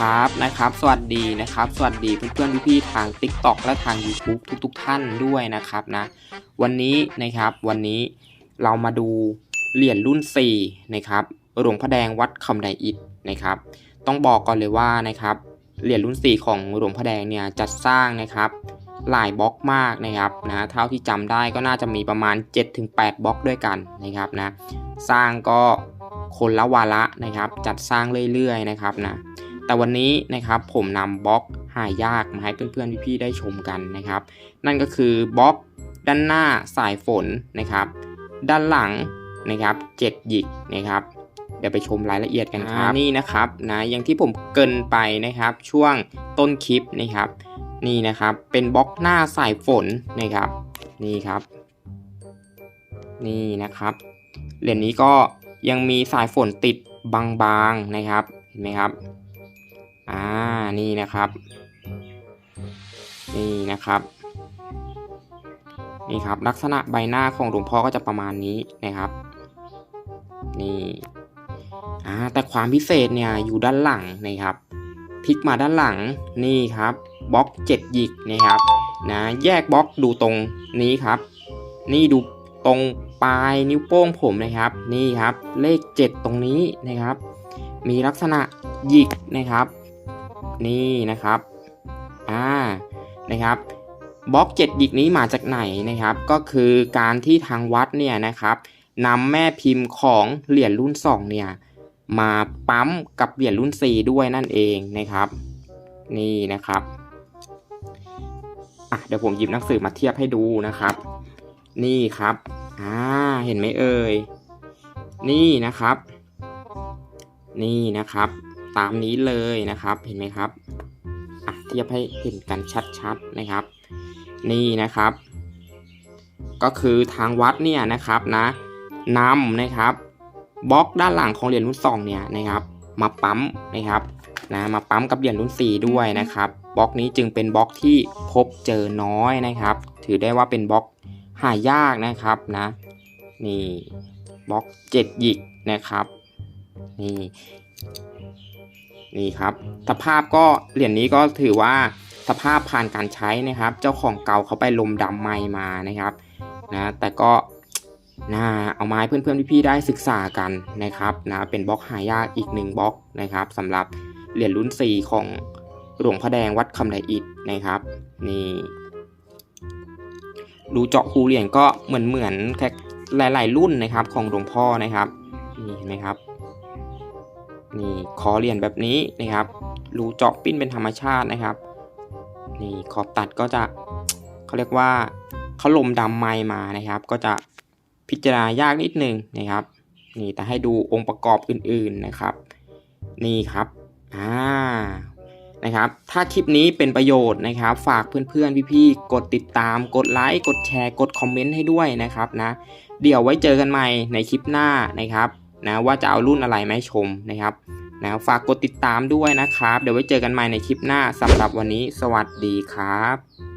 ครับนะครับ สวัสดีนะครับ สวัสดีเพื่อนๆพี่ๆทาง TikTok และทาง YouTube ทุก ๆ ท่านด้วยนะครับนะ วันนี้นะครับวันนี้เรามาดูเหรียญรุ่น4นะครับหลวงพ่อแดงวัดคำไดอิฐนะครับ ต้องบอกก่อนเลยว่านะครับเหรียญรุ่น 4 ของหลวงพ่อแดงเนี่ยจัดสร้างนะครับหลายบล็อกมากนะครับนะเท่าที่จำได้ก็น่าจะมีประมาณ 7-8 บล็อกด้วยกันนะครับนะสร้างก็คนละวาระนะครับ จัดสร้างเรื่อยๆนะครับนะ แต่วันนี้นะครับผมนำบล็อกหายากมาให้เพื่อนๆพี่ๆได้ชมกันนะครับ นั่นก็คือบล็อกด้านหน้าสายฝนนะครับ ด้านหลังนะครับเจ็ดหยิกนะครับเดี๋ยวไปชมรายละเอียดกันครับนี่นะครับนะอย่างที่ผมเกรินไปนะครับช่วงต้นคลิปนะครับ นี่นะครับเป็นบล็อกหน้าสายฝนนะครับ นี่ครับ นี่นะครับเหรียญนี้ก็ยังมีสายฝนติดบางๆนะครับเห็นไหมครับอ่า นี่นะครับ นี่นะครับ นี่ครับลักษณะใบหน้าของหลวงพ่อก็จะประมาณนี้นะครับ นี่อ่าแต่ความพิเศษเนี่ยอยู่ด้านหลังนะครับพลิกมาด้านหลังนี่ครับบล็อก7หยิกนะครับนะแยกบล็อกดูตรงนี้ครับ นี่ดูตรงปลายนิ้วโป้งผมนะครับ นี่ครับเลข 7 ตรงนี้นะครับ มีลักษณะหยิกนะครับ นี่นะครับ อ่า นะครับบล็อก7หยิกนี้มาจากไหนนะครับ ก็คือการที่ทางวัดเนี่ยนะครับนำแม่พิมพ์ของเหรียญรุ่น 2 เนี่ย มาปั๊มกับเหรียญรุ่น 4 ด้วยนั่นเองนะครับ นี่นะครับอะเดี๋ยวผมหยิบหนังสือมาเทียบให้ดูนะครับ นี่ครับอ่าเห็นไหมเอ่ยนี่นะครับ นี่นะครับ ตามนี้เลยนะครับ เห็นไหมครับอะเทียบให้เห็นกันชัดๆนะครับ นี่นะครับ ก็คือทางวัดเนี่ยนะครับนะนำนะครับบล็อกด้านหลังของเหรียญรุ่นสองเนี่ยนะครับ มาปั๊มนะครับนะมาปั๊มกับเหรียญรุ่น 4 ด้วยนะครับบล็อกนี้จึงเป็นบล็อกที่พบเจอน้อยนะครับ ถือได้ว่าเป็นบล็อกหายากนะครับนะนี่บล็อก 7 หยิกนะครับนี่ นี่ครับสภาพก็เหรียญนี้ก็ถือว่าสภาพผ่านการใช้นะครับ เจ้าของเก่าเขาไปลมดำไม้มานะครับนะแต่ก็น่าเอาไม้เพื่อนๆพี่ๆได้ศึกษากันนะครับนะเป็นบล็อกหายากอีกหนึ่งบล็อกนะครับสำหรับเหรียญรุ่น 4 ของหลวงพ่อแดงวัดคำไดอิฐนะครับนี่ดูเจาะคูเหรียญก็เหมือนเหมือนหลายๆรุ่นนะครับของหลวงพ่อนะครับนี่เห็นไหมครับ นี่คอเหรียญแบบนี้นะครับ รูเจาะปิ้นเป็นธรรมชาตินะครับ นี่ขอบตัดก็จะเขาเรียกว่าเขาลมดำไม้มานะครับ ก็จะพิจารณายากนิดนึงนะครับ นี่แต่ให้ดูองค์ประกอบอื่นๆนะครับ นี่ครับอ่านะครับ ถ้าคลิปนี้เป็นประโยชน์นะครับ ฝากเพื่อนๆพี่ๆกดติดตาม กดไลค์กดแชร์ กดคอมเมนต์ให้ด้วยนะครับนะ เดี๋ยวไว้เจอกันใหม่ในคลิปหน้านะครับ นะว่าจะเอารุ่นอะไรมาให้ชมนะครับนะฝากกดติดตามด้วยนะครับ เดี๋ยวไว้เจอกันใหม่ในคลิปหน้าสำหรับวันนี้ สวัสดีครับ